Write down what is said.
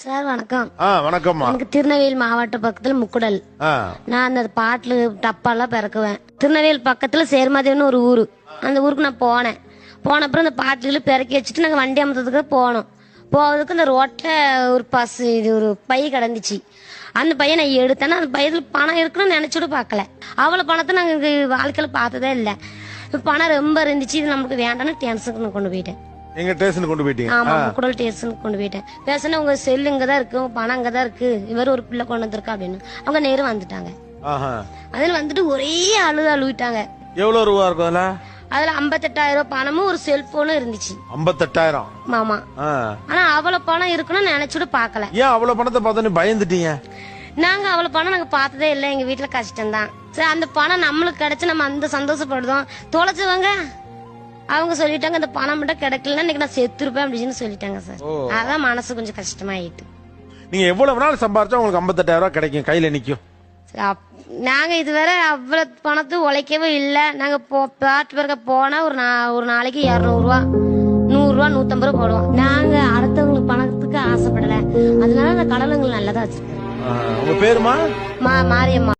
Sir வணக்கம். ஆ வணக்கம்மா. எனக்கு திருநெல்வேலி மாவட்ட பக்கத்துல முக்குடல். நான் அந்த பாட்டில் டப்பாலாம் பிறக்குவேன். திருநெல்வேலி பக்கத்துல சேர்மதின்னு ஒரு ஊர். அந்த ஊருக்கு நான் போனேன். போன அப்புறம் அந்த பாட்டில பிறக்கி வச்சுட்டு நாங்கள் வண்டி அமர்த்ததுக்கு போனோம். போவதுக்கு இந்த ரோட்டில் ஒரு பஸ் இது ஒரு பை கிடந்துச்சு. அந்த பையை நான் எடுத்தேன்னா அந்த பையத்தில் பணம் இருக்குன்னு நினைச்சுட்டு பார்க்கல. அவ்வளோ பணத்தை நாங்கள் வாழ்க்கையில் பார்த்ததே இல்லை. பணம் ரொம்ப இருந்துச்சு. இது நமக்கு வேண்டாம்னு டென்ஷனுக்கு நான் கொண்டு போயிட்டேன். எங்க ஸ்டேஷனுக்கு கொண்டு போயிட்டீங்க? ஆமா குடல் டேஸ்ட்னு கொண்டு போயிட்டேன். பேசினா உங்க செல் இங்க தான் இருக்கு உங்க பணம் அங்க தான் இருக்கு. இவர் ஒரு பிள்ளை கொண்டு வந்திருக்கா அப்படின்னு. அவங்க நேரம் வந்துட்டாங்க. ஆஹா. அதில் வந்துட்டு ஒரே அழுது அழுவிட்டாங்க. எவ்வளவு ரூபா இருக்கும் அதுல? அதுல ஐம்பத்தெட்டாயிரம் ரூபாய் பணமும் ஒரு செல்போனும் இருந்துச்சு. ஐம்பத்தெட்டாயிரம்? மாமா ஆ. ஆனா அவ்வளவு பணம் இருக்குன்னு நினைச்சுட்டு பார்க்கல. ஏன் அவ்வளவு பணத்தை பார்த்தோன்னே பயந்துட்டீங்க? நாங்க அவ்வளவு பணம் நாங்க பார்த்ததே இல்லை எங்க வீட்டுல கஷ்டம் தான் சரி அந்த பணம் நம்மளுக்கு கிடைச்சு நம்ம அந்த சந்தோஷப்படுதோம் தொலைச்சவங்க அவங்க சொல்லிட்டாங்க இந்த பணம் மட்டும் கிடைக்கலன்னா இன்னைக்கு நான் செத்துருப்பேன் அப்படின்னு சொல்லிட்டாங்க சார். அதான் மனசு கொஞ்சம் கஷ்டமாயிட்டு. நீங்க எவ்வளவு நாள் சம்பாரிச்சா உங்களுக்கு ஐம்பத்தெட்டாயிரம் ரூபாய் கிடைக்கும் கையில நிக்கும். நாங்க இதுவரை அவ்வளவு பணத்தை உழைக்கவே இல்லை. நாங்க பாட்டு பிறக்க போனா ஒரு ஒரு நாளைக்கு இரநூறுவா நூறுரூவா நூத்தம்பது ரூபா போடுவோம். நாங்க அடுத்தவங்களுக்கு பணத்துக்கு ஆசைப்படல. அதனால அந்த கடலுங்களை நல்லதா வச்சிருக்கோம். ஆ, உங்க பேருமா? மாரியம்மா.